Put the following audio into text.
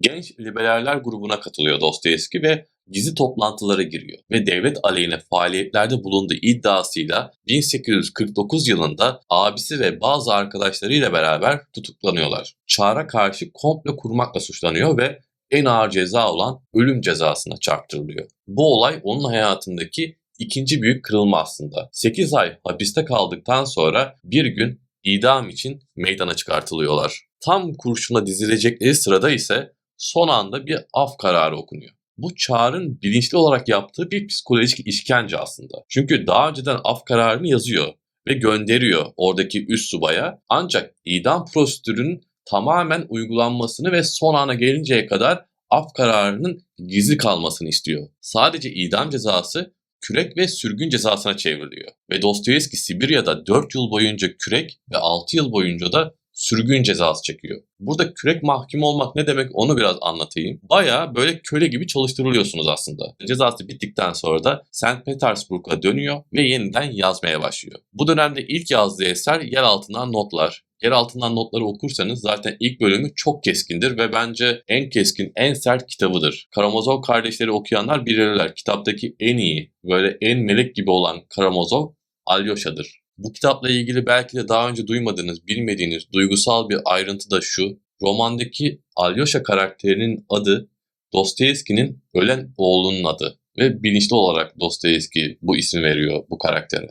Genç liberaller grubuna katılıyor Dostoyevski ve gizli toplantılara giriyor ve devlet aleyhine faaliyetlerde bulunduğu iddiasıyla 1849 yılında abisi ve bazı arkadaşlarıyla beraber tutuklanıyorlar. Çar'a karşı komple kurmakla suçlanıyor ve en ağır ceza olan ölüm cezasına çarptırılıyor. Bu olay onun hayatındaki ikinci büyük kırılma aslında. 8 ay hapiste kaldıktan sonra bir gün idam için meydana çıkartılıyorlar. Tam kurşuna dizilecekleri sırada ise son anda bir af kararı okunuyor. Bu Çağrı'nın bilinçli olarak yaptığı bir psikolojik işkence aslında. Çünkü daha önceden af kararını yazıyor ve gönderiyor oradaki üst subaya. Ancak idam prosedürünün tamamen uygulanmasını ve son ana gelinceye kadar af kararının gizli kalmasını istiyor. Sadece idam cezası kürek ve sürgün cezasına çevriliyor. Ve Dostoyevski Sibirya'da 4 yıl boyunca kürek ve 6 yıl boyunca da sürgün cezası çekiyor. Burada kürek mahkumu olmak ne demek onu biraz anlatayım. Baya böyle köle gibi çalıştırılıyorsunuz aslında. Cezası bittikten sonra da St. Petersburg'a dönüyor ve yeniden yazmaya başlıyor. Bu dönemde ilk yazdığı eser yer altından notlar. Yer altından notları okursanız zaten ilk bölümü çok keskindir ve bence en keskin, en sert kitabıdır. Karamazov kardeşleri okuyanlar bilirler. Kitaptaki en iyi, böyle en melek gibi olan Karamazov Alyosha'dır. Bu kitapla ilgili belki de daha önce duymadığınız, bilmediğiniz duygusal bir ayrıntı da şu. Romandaki Alyosha karakterinin adı Dostoyevski'nin ölen oğlunun adı ve bilinçli olarak Dostoyevski bu ismi veriyor bu karaktere.